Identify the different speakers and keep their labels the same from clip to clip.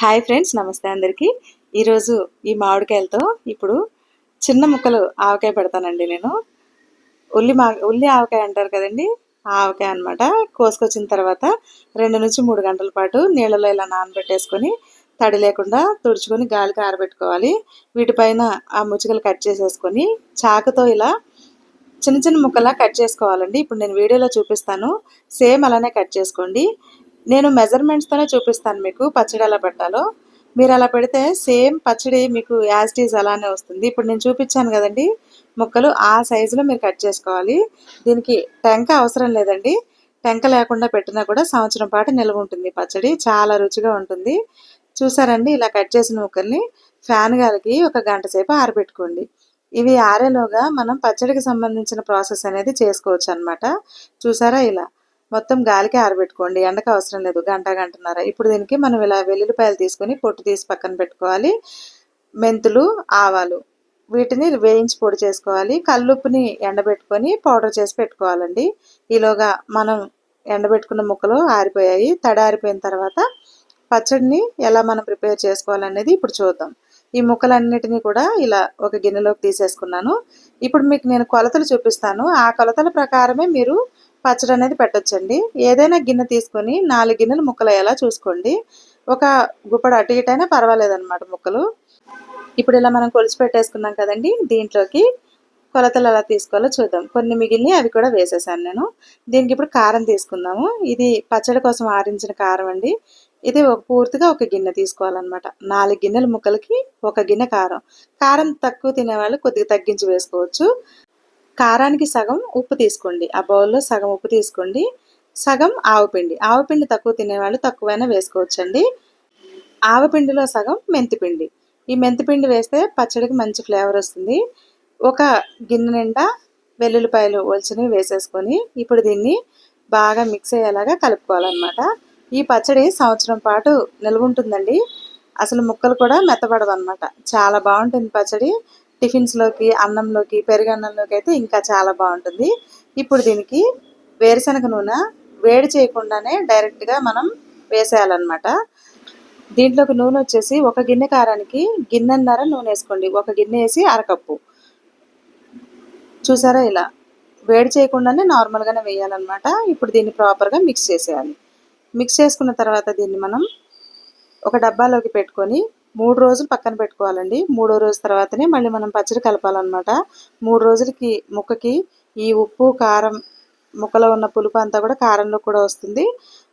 Speaker 1: Hi friends నమస్తే అందరికీ. ఈరోజు ఈ మామిడికాయలతో ఇప్పుడు చిన్న ముక్కలు ఆవకాయ పెడతానండి నేను. ఉల్లి మా ఉల్లి ఆవకాయ అంటారు కదండి ఆవకాయ అనమాట కోసుకొచ్చిన తర్వాత రెండు నుంచి మూడు గంటల పాటు నీళ్ళలో ఇలా నానబెట్టేసుకొని తడి లేకుండా తుడుచుకొని గాలికి ఆరబెట్టుకోవాలి. వీటిపైన ఆ ముచ్చుకలు కట్ చేసేసుకొని చాకుతో ఇలా చిన్న చిన్న ముక్కలా కట్ చేసుకోవాలండి. ఇప్పుడు నేను వీడియోలో చూపిస్తాను. సేమ్ అలానే కట్ చేసుకోండి. నేను మెజర్మెంట్స్తోనే చూపిస్తాను మీకు పచ్చడి ఎలా పెట్టాలో. మీరు అలా పెడితే సేమ్ పచ్చడి మీకు యాజ్ ఈజ్ అలానే వస్తుంది. ఇప్పుడు నేను చూపించాను కదండి ముక్కలు ఆ సైజులో మీరు కట్ చేసుకోవాలి. దీనికి టెంక అవసరం లేదండి. టెంక లేకుండా పెట్టినా కూడా సంవత్సరం పాటు నిల్వ ఉంటుంది పచ్చడి చాలా రుచిగా ఉంటుంది. చూసారండి ఇలా కట్ చేసిన ముక్కల్ని ఫ్యాన్ గాలికి ఒక గంట సేపు ఆరబెట్టుకోండి. ఇవి ఆరేలోగా మనం పచ్చడికి సంబంధించిన ప్రాసెస్ అనేది చేసుకోవచ్చు అనమాట చూసారా ఇలా? మొత్తం గాలికి ఆరబెట్టుకోండి. ఎండకు అవసరం లేదు. గంట గంటన్నర. ఇప్పుడు దీనికి మనం ఇలా వెల్లుల్లిపాయలు తీసుకొని పొట్టు తీసి పక్కన పెట్టుకోవాలి. మెంతులు ఆవాలు. వీటిని వేయించి పొడి చేసుకోవాలి. కల్లుప్పుని ఎండబెట్టుకొని పౌడర్ చేసి పెట్టుకోవాలండి. ఈలోగా మనం ఎండబెట్టుకున్న ముక్కలు ఆరిపోయాయి. తడి ఆరిపోయిన తర్వాత పచ్చడిని ఎలా మనం ప్రిపేర్ చేసుకోవాలనేది ఇప్పుడు చూద్దాం. ఈ ముక్కలన్నిటినీ కూడా ఇలా ఒక గిన్నెలోకి తీసేసుకున్నాను. ఇప్పుడు మీకు నేను కొలతలు చూపిస్తాను. ఆ కొలతల ప్రకారమే మీరు పచ్చడి అనేది పెట్టొచ్చండి. ఏదైనా గిన్నె తీసుకొని నాలుగు గిన్నెలు ముక్కలు అయ్యేలా చూసుకోండి. ఒక గుప్పడు అటు ఇటు అయినా పర్వాలేదన్నమాట ముక్కలు. ఇప్పుడు ఇలా మనం కొలిచి పెట్టేసుకున్నాం కదండి. దీంట్లోకి కొలతలు ఎలా తీసుకోవాలో చూద్దాం. కొన్ని మిగిలినవి అవి కూడా వేసేసాను నేను. దీనికి ఇప్పుడు కారం తీసుకుందాము. ఇది పచ్చడి కోసం ఆరించిన కారం అండి. ఇది ఒక పూర్తిగా ఒక గిన్నె తీసుకోవాలన్నమాట. నాలుగు గిన్నెల ముక్కలకి ఒక గిన్నె కారం. కారం తక్కువ తినేవాళ్ళు కొద్దిగా తగ్గించి వేసుకోవచ్చు. కారానికి సగం ఉప్పు తీసుకోండి. ఆ బౌల్లో సగం ఉప్పు తీసుకోండి. సగం ఆవుపిండి ఆవుపిండి తక్కువ తినేవాళ్ళు తక్కువైనా వేసుకోవచ్చండి. ఆవపిండిలో సగం మెంతిపిండి ఈ మెంతిపిండి వేస్తే పచ్చడికి మంచి ఫ్లేవర్ వస్తుంది. ఒక గిన్నె నిండా వెల్లుల్లిపాయలు ఒలిచినవి వేసేసుకొని ఇప్పుడు దీన్ని బాగా మిక్స్ అయ్యేలాగా కలుపుకోవాలన్నమాట. ఈ పచ్చడి సంవత్సరం పాటు నిల్వ ఉంటుందండి. అసలు ముక్కలు కూడా మెత్తబడవు అనమాట చాలా బాగుంటుంది పచ్చడి. టిఫిన్స్లోకి అన్నంలోకి పెరుగన్నంలోకి అయితే ఇంకా చాలా బాగుంటుంది. ఇప్పుడు దీనికి వేరుశనగ నూనె వేడి చేయకుండానే డైరెక్ట్గా మనం వేసేయాలన్నమాట. దీంట్లోకి నూనె వచ్చేసి ఒక గిన్నె కారానికి గిన్నెన్నర నూనె వేసుకోండి. ఒక గిన్నె వేసి అరకప్పు. చూసారా ఇలా? వేడి చేయకుండానే నార్మల్గానే వేయాలన్నమాట. ఇప్పుడు దీన్ని ప్రాపర్గా మిక్స్ చేసేయాలి. మిక్స్ చేసుకున్న తర్వాత దీన్ని మనం ఒక డబ్బాలోకి పెట్టుకొని మూడు రోజులు పక్కన పెట్టుకోవాలండి. మూడో రోజు తర్వాతనే మళ్ళీ మనం పచ్చడి కలపాలన్నమాట. మూడు రోజులకి ముక్కకి ఈ ఉప్పు కారం ముక్కలో ఉన్న పులుపు అంతా కూడా కారంలో కూడా వస్తుంది.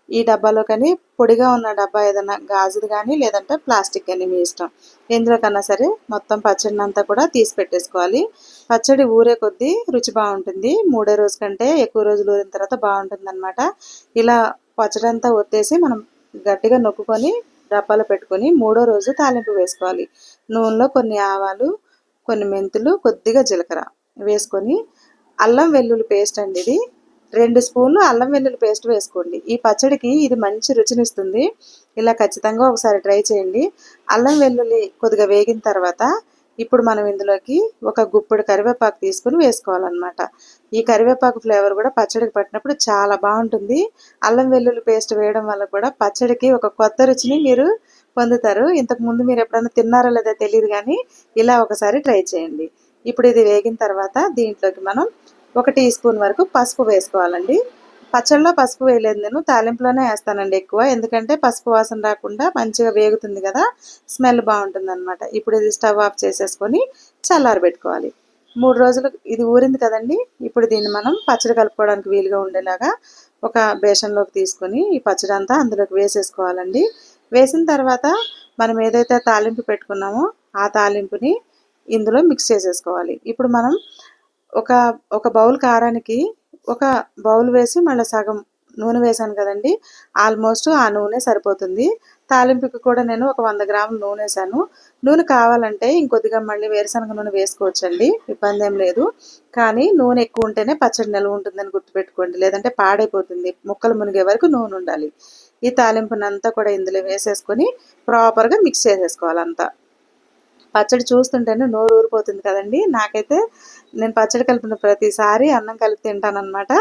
Speaker 1: ఈ డబ్బాలో కానీ పొడిగా ఉన్న డబ్బా ఏదైనా గాజుది కానీ లేదంటే ప్లాస్టిక్ కానీ మీ ఇష్టం. ఎందులో కన్నా సరే మొత్తం పచ్చడిని అంతా కూడా తీసి పెట్టేసుకోవాలి. పచ్చడి ఊరే కొద్దీ రుచి బాగుంటుంది. మూడే రోజు కంటే ఎక్కువ రోజులు ఊరిన తర్వాత బాగుంటుంది అనమాట ఇలా పచ్చడి అంతా ఒత్తేసి మనం గట్టిగా నొక్కుకొని డబ్బాలో పెట్టుకొని మూడో రోజు తాలింపు వేసుకోవాలి. నూనెలో కొన్ని ఆవాలు కొన్ని మెంతులు కొద్దిగా జీలకర్ర వేసుకొని అల్లం వెల్లుల్లి పేస్ట్ అండి ఇది. రెండు స్పూన్లు అల్లం వెల్లుల్లి పేస్ట్ వేసుకోండి. ఈ పచ్చడికి ఇది మంచి రుచినిస్తుంది. ఇలా ఖచ్చితంగా ఒకసారి ట్రై చేయండి. అల్లం వెల్లుల్లి కొద్దిగా వేగిన తర్వాత ఇప్పుడు మనం ఇందులోకి ఒక గుప్పెడు కరివేపాకు తీసుకుని వేసుకోవాలన్నమాట. ఈ కరివేపాకు ఫ్లేవర్ కూడా పచ్చడికి పట్టినప్పుడు చాలా బాగుంటుంది. అల్లం వెల్లుల్లి పేస్ట్ వేయడం వల్ల కూడా పచ్చడికి ఒక కొత్త రుచిని మీరు పొందుతారు. ఇంతకు ముందు మీరు ఎప్పుడైనా తిన్నారో లేదో తెలియదు కానీ ఇలా ఒకసారి ట్రై చేయండి. ఇప్పుడు ఇది వేగిన తర్వాత దీంట్లోకి మనం ఒక టీ స్పూన్ వరకు పసుపు వేసుకోవాలండి. పచ్చళ్ళలో పసుపు వేయలేదు నేను తాలింపులోనే వేస్తానండి ఎక్కువ. ఎందుకంటే పసుపు వాసన రాకుండా మంచిగా వేగుతుంది కదా స్మెల్ బాగుంటుంది అనమాట ఇప్పుడు ఇది స్టవ్ ఆఫ్ చేసేసుకొని చల్లారబెట్టుకోవాలి మూడు రోజులు ఇది ఊరింది కదండి ఇప్పుడు దీన్ని మనం పచ్చడి కలుపుకోవడానికి వీలుగా ఉండేలాగా ఒక బేషన్లోకి తీసుకొని ఈ పచ్చడి అంతా అందులోకి వేసేసుకోవాలండి. వేసిన తర్వాత మనం ఏదైతే తాలింపు పెట్టుకున్నామో ఆ తాలింపుని ఇందులో మిక్స్ చేసేసుకోవాలి. ఇప్పుడు మనం ఒక ఒక బౌల్ కారానికి ఒక బౌల్ వేసి మళ్ళీ సగం నూనె వేసాను కదండి. ఆల్మోస్ట్ ఆ నూనె సరిపోతుంది. తాలింపుకి కూడా నేను ఒక వంద గ్రాములు నూనె వేసాను నూనె కావాలంటే ఇంకొద్దిగా మళ్ళీ వేరుశనగ నూనె వేసుకోవచ్చండి. ఇబ్బంది ఏం లేదు. కానీ నూనె ఎక్కువ ఉంటేనే పచ్చడి నిల్వ ఉంటుందని గుర్తుపెట్టుకోండి. లేదంటే పాడైపోతుంది. ముక్కలు మునిగే వరకు నూనె ఉండాలి. ఈ తాలింపునంతా కూడా ఇందులో వేసేసుకొని ప్రాపర్గా మిక్స్ చేసేసుకోవాలి అంతా. పచ్చడి చూస్తుంటేనే నోరు ఊరిపోతుంది కదండి. నాకైతే నేను పచ్చడి కలిపిన ప్రతిసారి అన్నం కలిపి తింటానమాట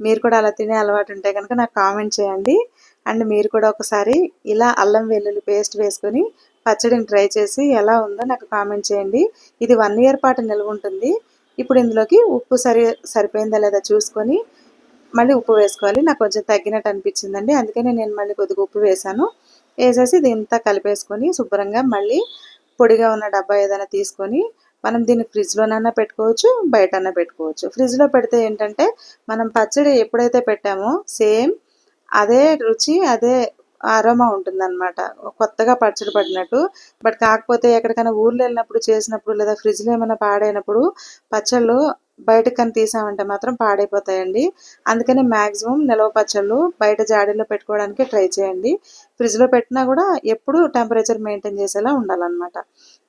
Speaker 1: మీరు కూడా అలా తినే అలవాటు ఉంటే కనుక నాకు కామెంట్ చేయండి. అండ్ మీరు కూడా ఒకసారి ఇలా అల్లం వెల్లుల్లి పేస్ట్ వేసుకొని పచ్చడిని ట్రై చేసి ఎలా ఉందో నాకు కామెంట్ చేయండి. ఇది వన్ ఇయర్ పాటు నిల్వ ఉంటుంది. ఇప్పుడు ఇందులోకి ఉప్పు సరి సరిపోయిందా లేదా చూసుకొని మళ్ళీ ఉప్పు వేసుకోవాలి. నాకు కొంచెం తగ్గినట్టు అనిపించిందండి. అందుకనే నేను మళ్ళీ కొద్దిగా ఉప్పు వేసాను వేసేసి దీంతా కలిపేసుకొని శుభ్రంగా మళ్ళీ పొడిగా ఉన్న డబ్బా ఏదైనా తీసుకొని మనం దీన్ని ఫ్రిడ్జ్లోనైనా పెట్టుకోవచ్చు బయటన్నా పెట్టుకోవచ్చు. ఫ్రిడ్జ్లో పెడితే ఏంటంటే మనం పచ్చడి ఎప్పుడైతే పెట్టామో సేమ్ అదే రుచి అదే అరోమా ఉంటుందన్నమాట. కొత్తగా పచ్చడి పడినట్టు. బట్ కాకపోతే ఎక్కడికైనా ఊర్లో వెళ్ళినప్పుడు చేసినప్పుడు లేదా ఫ్రిడ్జ్లో ఏమైనా పాడైనప్పుడు పచ్చళ్ళు బయటకు కానీ తీసామంటే మాత్రం పాడైపోతాయండి. అందుకని మ్యాక్సిమం నిలవ పచ్చళ్ళు బయట జాడీలో పెట్టుకోవడానికి ట్రై చేయండి. ఫ్రిడ్జ్లో పెట్టినా కూడా ఎప్పుడు టెంపరేచర్ మెయింటైన్ చేసేలా ఉండాలన్నమాట.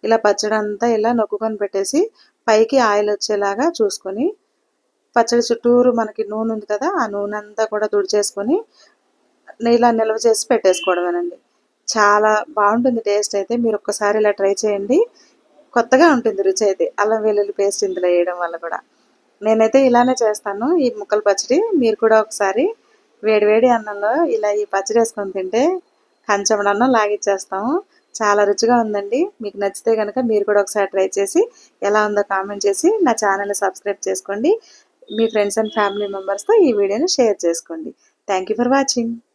Speaker 1: ఇలా పచ్చడి అంతా ఇలా నొక్కుకొని పెట్టేసి పైకి ఆయిల్ వచ్చేలాగా చూసుకొని పచ్చడి చుట్టూరు మనకి నూనె ఉంది కదా ఆ నూనె అంతా కూడా తుడిచేసుకొని ఇలా నిల్వ చేసి పెట్టేసుకోవడమేనండి. చాలా బాగుంటుంది టేస్ట్ అయితే. మీరు ఒక్కసారి ఇలా ట్రై చేయండి. కొత్తగా ఉంటుంది రుచి అయితే. అల్లం వెల్లుల్లి పేస్ట్ ఇందులో వేయడం వల్ల కూడా. నేనైతే ఇలానే చేస్తాను. ఈ ముక్కల పచ్చడి మీరు కూడా ఒకసారి వేడివేడి అన్నంలో ఇలా ఈ పచ్చడి వేసుకొని తింటే కంచం అన్నం లాగిచ్చేస్తాము. చాలా రుచిగా ఉందండి. మీకు నచ్చితే కనుక మీరు కూడా ఒకసారి ట్రై చేసి ఎలా ఉందో కామెంట్ చేసి నా ఛానల్ని సబ్స్క్రైబ్ చేసుకోండి. మీ ఫ్రెండ్స్ అండ్ ఫ్యామిలీ మెంబర్స్తో ఈ వీడియోని షేర్ చేసుకోండి. Thank you for watching.